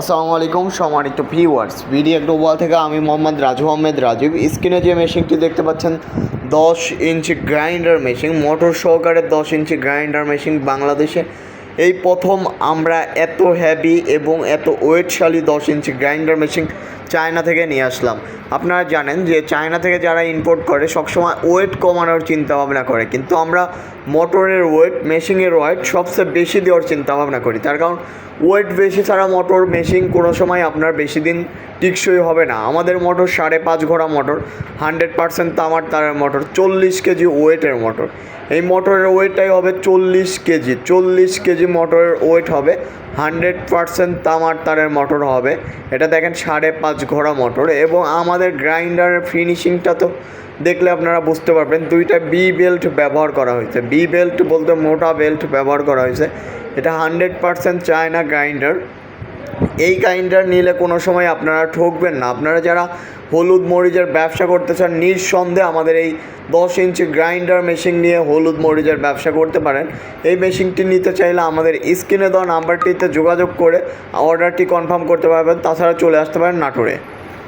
আসসালামু আলাইকুম সম্মানিত ভিউয়ার্স বিডিএ গ্লোবাল থেকে আমি মোহাম্মদ রাজু আহমেদ রাজীব। স্ক্রিনে যে মেশিনটি দেখতে পাচ্ছেন, দশ ইঞ্চি গ্রাইন্ডার মেশিন মোটর সহকারে দশ ইঞ্চি গ্রাইন্ডার মেশিন বাংলাদেশে। এই প্রথম আমরা এত হ্যাভি এবং এত ওয়েটশালী দশ ইঞ্চি গ্রাইন্ডার মেশিন চায়না থেকে নিয়ে আসলাম। আপনারা জানেন যে চায়না থেকে যারা ইম্পোর্ট করে, সবসময় ওয়েট কমানোর চিন্তা ভাবনা করে। কিন্তু আমরা মোটরের ওয়েট মেশিনের ওয়েট সবচেয়ে বেশি দেওয়ার চিন্তা ভাবনা করি। তার কারণ ওয়েট বেশি ছাড়া মোটর মেশিন কোনো সময় আপনার বেশি দিন টিকসই হবে না। আমাদের মোটর সাড়ে পাঁচ ঘোড়া মোটর হান্ড্রেড পার্সেন্ট তামার তারের মোটর, চল্লিশ কেজি ওয়েটের মোটর। এই মোটরের ওয়েটটাই হবে চল্লিশ কেজি। চল্লিশ কেজি মোটরের ওয়েট হবে হান্ড্রেড পার্সেন্ট তামার তারের মোটর হবে। এটা দেখেন সাড়ে পাঁচ ঘোড়া মোটর এবং আমাদের গ্রাইন্ডারের ফিনিশিংটা তো দেখলে আপনারা বুঝতে পারবেন। দুইটা বি বেল্ট ব্যবহার করা হয়েছে। বি বেল্ট বলতে মোটা বেল্ট ব্যবহার করা হয়েছে। এটা হান্ড্রেড পার্সেন্ট চায়না গ্রাইন্ডার এই গ্রাইন্ডার নিলে কোনো সময় আপনারা ঠকবেন না। আপনারা যারা হলুদ মরিচের ব্যবসা করতে চান, নিঃসন্দেহে আমাদের এই দশ ইঞ্চি গ্রাইন্ডার মেশিন নিয়ে হলুদ মরিচের ব্যবসা করতে পারেন। এই মেশিনটি নিতে চাইলে আমাদের স্ক্রিনে দেওয়া নাম্বারটিতে যোগাযোগ করে অর্ডারটি কনফার্ম করতে পারবেন। তাছাড়া চলে আসতে পারেন নাটোরে।